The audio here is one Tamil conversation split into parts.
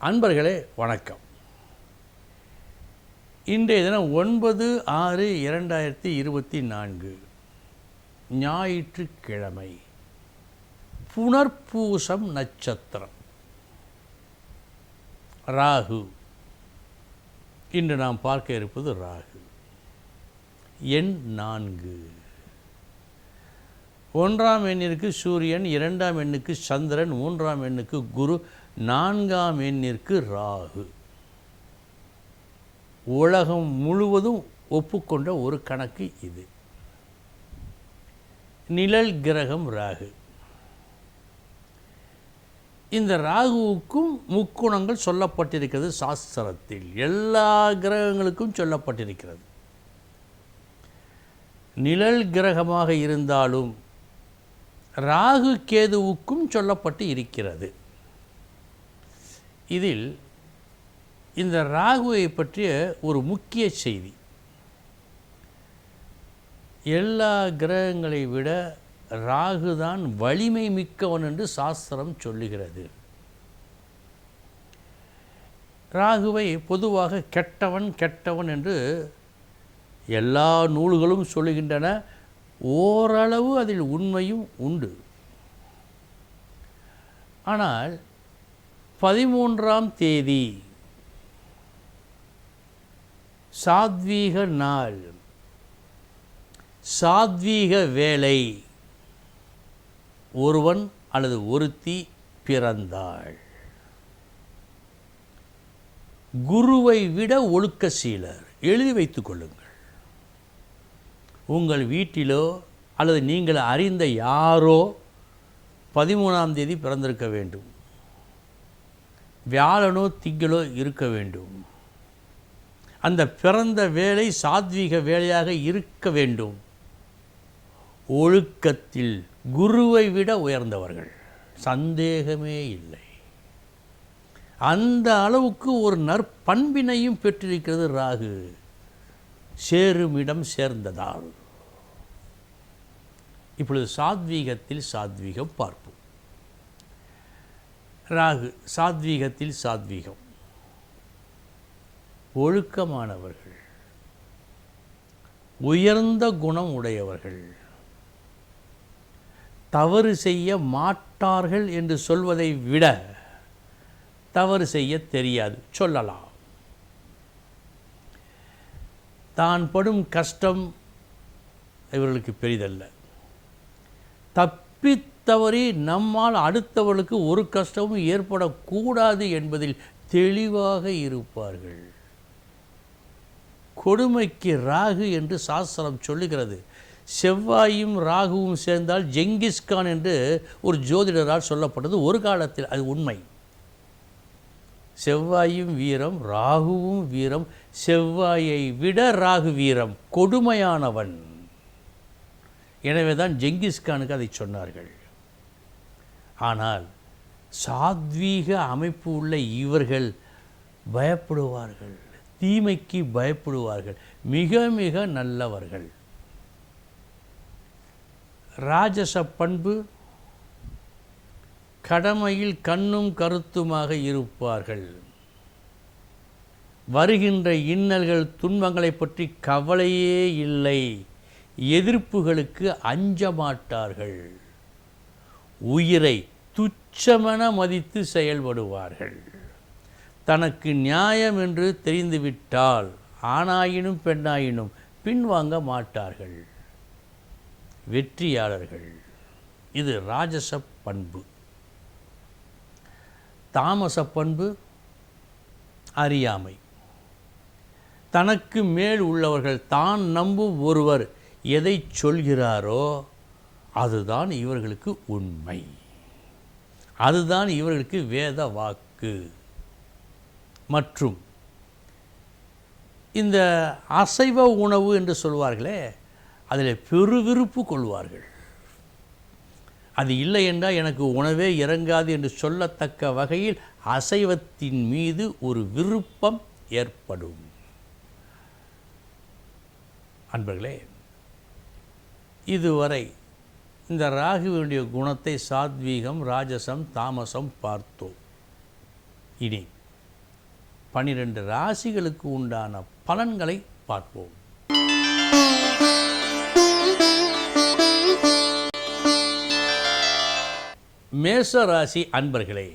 அன்பர்களே வணக்கம். இன்றைய தினம் ஒன்பது ஆறு இரண்டாயிரத்தி இருபத்தி நான்கு ஞாயிற்றுக்கிழமை புனர்பூசம் நட்சத்திரம். ராகு. இன்று நாம் பார்க்க இருப்பது ராகு. எண் நான்கு. ஒன்றாம் எண்ணிற்கு சூரியன் இரண்டாம் எண்ணுக்கு சந்திரன் மூன்றாம் எண்ணுக்கு குரு நான்காம் எண்ணிற்கு ராகு. உலகம் முழுவதும் ஒப்புக்கொண்ட ஒரு கணக்கு இது. நிழல் கிரகம் ராகு. இந்த ராகுவுக்கும் முக்குணங்கள் சொல்லப்பட்டிருக்கிறது சாஸ்திரத்தில். எல்லா கிரகங்களுக்கும் சொல்லப்பட்டிருக்கிறது. நிழல் கிரகமாக இருந்தாலும் ராகு கேதுவுக்கும் சொல்லப்பட்டு இருக்கிறது. இதில் இந்த ராகுவை பற்றிய ஒரு முக்கிய செய்தி. எல்லா கிரகங்களை விட ராகு தான் வலிமை மிக்கவன் என்று சாஸ்திரம் சொல்லுகிறது. ராகுவை பொதுவாக கெட்டவன் கெட்டவன் என்று எல்லா நூல்களும் சொல்லுகின்றன. ஓரளவு அதில் உண்மையும் உண்டு. ஆனால் பதிமூன்றாம் தேதி சாத்வீக நாள் சாத்வீக வேலை ஒருவன் அல்லது ஒருத்தி பிறந்தாள். குருவை விட ஒழுக்க சீலர் எழுதி வைத்துக் கொள்ளுங்கள். உங்கள் வீட்டிலோ அல்லது நீங்கள் அறிந்த யாரோ பதிமூணாம் தேதி பிறந்திருக்க வேண்டும். வியாழனோ திங்களோ இருக்க வேண்டும். அந்த பிறந்த வேலை சாத்வீக வேலையாக இருக்க வேண்டும். ஒழுக்கத்தில் குருவை விட உயர்ந்தவர்கள். சந்தேகமே இல்லை. அந்த அளவுக்கு ஒரு நற்பண்பினையும் பெற்றிருக்கிறது ராகு. சேருமிடம் சேர்ந்ததால். இப்பொழுது சாத்வீகத்தில் சாத்வீகம் பார்ப்போம். ராகு சாத்வீகத்தில் சாத்வீகம். ஒழுக்கமானவர்கள். உயர்ந்த குணம் உடையவர்கள். தவறு செய்ய மாட்டார்கள் என்று சொல்வதை விட தவறு செய்ய தெரியாது. சொல்லலாம். தான் படும் கஷ்டம் இவர்களுக்கு பெரிதல்ல. தப்பி தவறி நம்மால் அடுத்தவர்களுக்கு ஒரு கஷ்டமும் ஏற்படக்கூடாது என்பதில் தெளிவாக இருப்பார்கள். கொடுமைக்கு ராகு என்று சாஸ்திரம் சொல்லுகிறது. செவ்வாயும் ராகுவும் சேர்ந்தால் ஜெங்கிஸ்கான் என்று ஒரு ஜோதிடரால் சொல்லப்பட்டது. ஒரு காலத்தில் அது உண்மை. செவ்வாயும் வீரம் ராகுவும் வீரம் செவ்வாயை விட ராகு வீரம் கொடுமையானவன். எனவே தான் ஜெங்கிஸ்கானுக்கு அதை சொன்னார்கள். ஆனால் சாத்வீக அமைப்பு உள்ள இவர்கள் பயப்படுவார்கள். தீமைக்கு பயப்படுவார்கள். மிக மிக நல்லவர்கள். ராஜச பண்பு கடமையில் கண்ணும் கருத்துமாக இருப்பார்கள். வருகின்ற இன்னல்கள் துன்பங்களை பற்றி கவலையே இல்லை. எதிர்ப்புகளுக்கு அஞ்ச மாட்டார்கள் உயிரை துச்சமென மதித்து செயல்படுவார்கள். தனக்கு நியாயம் என்று தெரிந்துவிட்டால் ஆணாயினும் பெண்ணாயினும் பின்வாங்க மாட்டார்கள். வெற்றியாளர்கள். இது ராஜச பண்பு. தாமச பண்பு அறியாமை. தனக்கு மேல் உள்ளவர்கள் தான் நம்பும் ஒருவர் எதை சொல்கிறாரோ அதுதான் இவர்களுக்கு உண்மை. அதுதான் இவர்களுக்கு வேத வாக்கு. மற்றும் இந்த அசைவ உணவு என்று சொல்வார்களே அதில் பெருவிருப்பு கொள்வார்கள். அது இல்லை என்றால் எனக்கு உணவே இறங்காது என்று சொல்லத்தக்க வகையில் அசைவத்தின் மீது ஒரு விருப்பம் ஏற்படும். அன்பர்களே இதுவரை இந்த ராகுவினுடைய குணத்தை சாத்வீகம் ராஜசம் தாமசம் பார்த்தோம் இனி பனிரெண்டு ராசிகளுக்கு உண்டான பலன்களை பார்ப்போம். மேச ராசி அன்பர்களே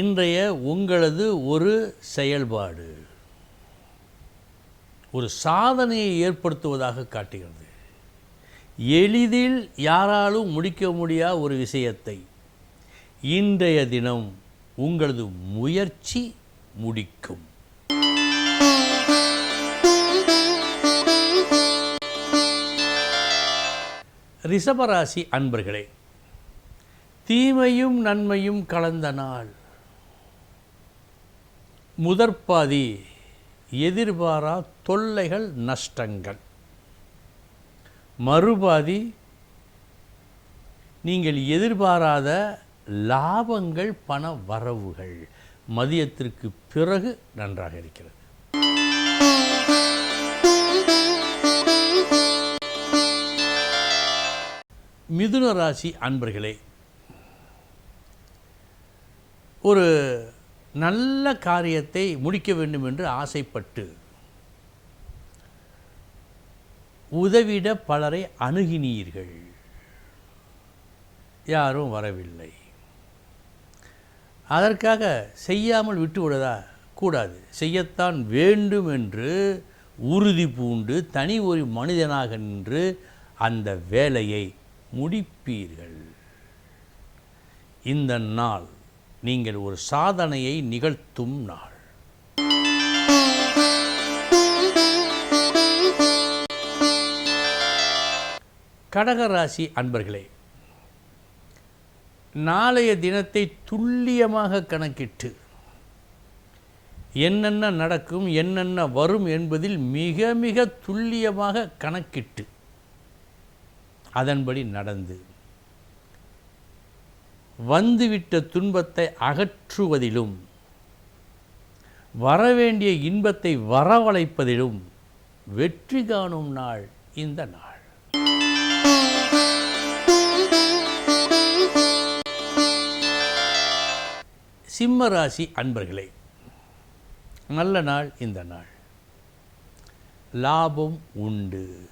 இன்றைய உங்களது ஒரு செயல்பாடு ஒரு சாதனையை ஏற்படுத்துவதாக காட்டுகிறது. எளிதில் யாராலும் முடிக்க முடியாத ஒரு விஷயத்தை? இன்றைய தினம் உங்களது முயற்சி முடிக்கும். ரிஷபராசி அன்பர்களே தீமையும் நன்மையும் கலந்த நாள். முதற்பாதி எதிர்பாரா தொல்லைகள் நஷ்டங்கள். மறுபாதி நீங்கள் எதிர்பாராத லாபங்கள் பண வரவுகள் மதியத்திற்கு பிறகு நன்றாக இருக்கிறது. மிதுன ராசி அன்பர்களே ஒரு நல்ல காரியத்தை முடிக்க வேண்டும் என்று ஆசைப்பட்டு உதவிட பலரை அணுகினீர்கள். யாரும் வரவில்லை. அதற்காக செய்யாமல் விட்டுவிடதா கூடாது. செய்யத்தான் வேண்டும் என்று உறுதி பூண்டு தனி ஒரு மனிதனாக நின்று அந்த வேலையை முடிப்பீர்கள். இந்த நாள் நீங்கள் ஒரு சாதனையை நிகழ்த்தும் நாள். கடகராசி அன்பர்களே நாளைய தினத்தை துல்லியமாக கணக்கிட்டு என்னென்ன நடக்கும் என்னென்ன வரும் என்பதில் மிக மிக துல்லியமாக கணக்கிட்டு அதன்படி நடந்து வந்துவிட்ட துன்பத்தை அகற்றுவதிலும் வரவேண்டிய இன்பத்தை வரவழைப்பதிலும் வெற்றி காணும் நாள் இந்த நாள். சிம்ம ராசி அன்பர்களே நல்ல நாள் இந்த நாள். லாபம் உண்டு.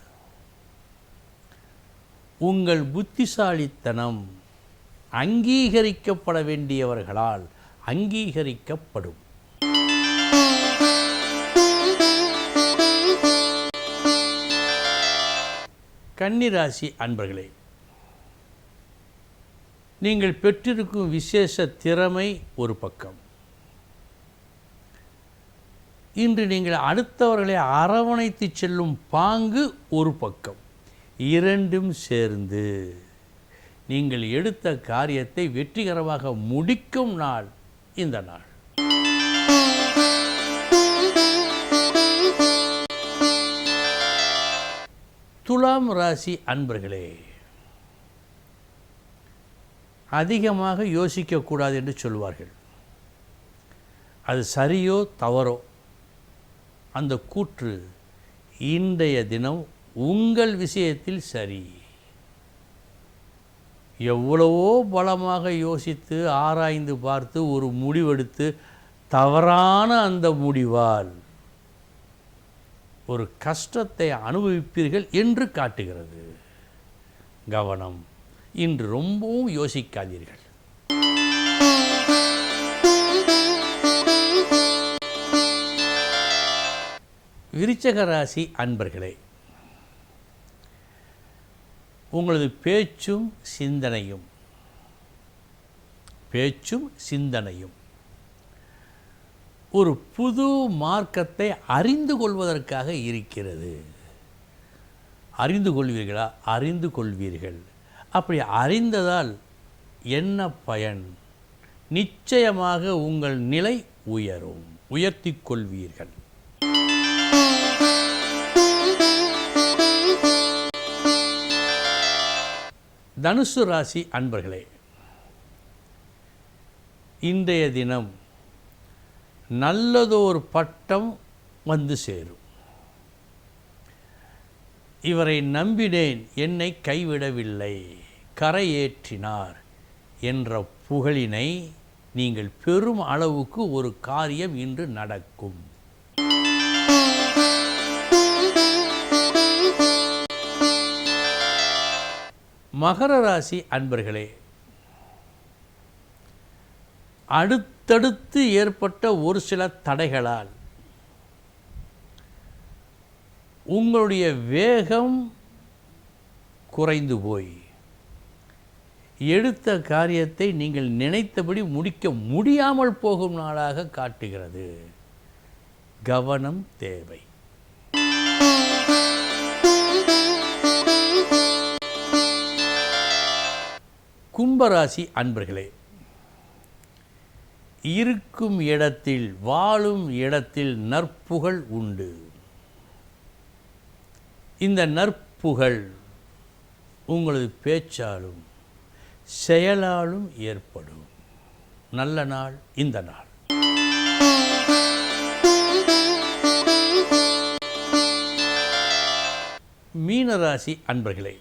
உங்கள் புத்திசாலித்தனம் அங்கீகரிக்கப்பட வேண்டியவர்களால் அங்கீகரிக்கப்படும். கன்னிராசி அன்பர்களே நீங்கள் பெற்றிருக்கும் விசேஷ திறமை ஒரு பக்கம். இன்று நீங்கள் அடுத்தவர்களை அரவணைத்து செல்லும் பாங்கு ஒரு பக்கம். இரண்டும் சேர்ந்து நீங்கள் எடுத்த காரியத்தை வெற்றிகரமாக முடிக்கும் நாள் இந்த நாள். துலாம் ராசி அன்பர்களே அதிகமாக யோசிக்கக்கூடாது என்று சொல்வார்கள். அது சரியோ தவறோ? அந்த கூற்று இன்றைய தினம் உங்கள் விஷயத்தில் சரி. எவ்வளவோ பலமாக யோசித்து ஆராய்ந்து பார்த்து ஒரு முடிவெடுத்து தவறான அந்த முடிவால் ஒரு கஷ்டத்தை அனுபவிப்பீர்கள் என்று காட்டுகிறது. கவனம். இன்று ரொம்பவும் யோசிக்காதீர்கள். விருச்சக ராசி அன்பர்களே உங்களது பேச்சும் சிந்தனையும் பேச்சும் சிந்தனையும் ஒரு புது மார்க்கத்தை அறிந்து கொள்வதற்காக இருக்கிறது. அறிந்து கொள்வீர்களா? அறிந்து கொள்வீர்கள். அப்படி அறிந்ததால் என்ன பயன்? நிச்சயமாக உங்கள் நிலை உயரும். உயர்த்தி கொள்வீர்கள். தனுசு ராசி அன்பர்களே இன்றைய தினம் நல்லதோர் பட்டம் வந்து சேரும். இவரை நம்பினேன் என்னை கைவிடவில்லை. கரையேற்றினார் என்ற புகழினை நீங்கள் பெரும் அளவுக்கு ஒரு காரியம் இன்று நடக்கும். மகர ராசி அன்பர்களே அடுத்தடுத்து ஏற்பட்ட ஒரு சில தடைகளால் உங்களுடைய வேகம் குறைந்து போய் எடுத்த காரியத்தை நீங்கள் நினைத்தபடி முடிக்க முடியாமல் போகும் நாளாக காட்டுகிறது. கவனம் தேவை. கும்பராசி அன்பர்களே இருக்கும் இடத்தில் வாழும் இடத்தில் நற்புகழ் உண்டு. இந்த நற்புகழ் உங்களது பேச்சாலும் செயலாலும் ஏற்படும். நல்ல நாள் இந்த நாள். மீனராசி அன்பர்களே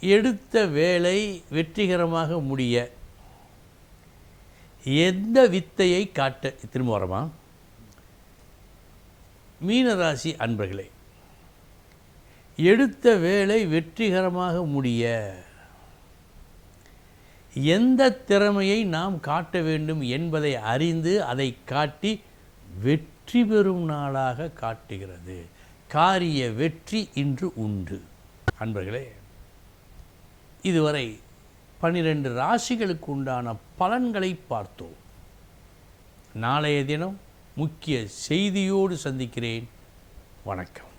எடுத்த வேலை வெற்றிகரமாக முடிய எந்த வித்தையை காட்ட திரும்ப வரமா? மீனராசி அன்பர்களே எடுத்த வேலை வெற்றிகரமாக முடிய எந்த திறமையை நாம் காட்ட வேண்டும் என்பதை அறிந்து அதை காட்டி வெற்றி பெறும் நாளாக காட்டுகிறது. காரிய வெற்றி இன்று உண்டு. அன்பர்களே இதுவரை பன்னிரண்டு ராசிகளுக்கு உண்டான பலன்களை பார்த்தோம். நாளைய தினம் முக்கிய செய்தியோடு சந்திக்கிறேன். வணக்கம்.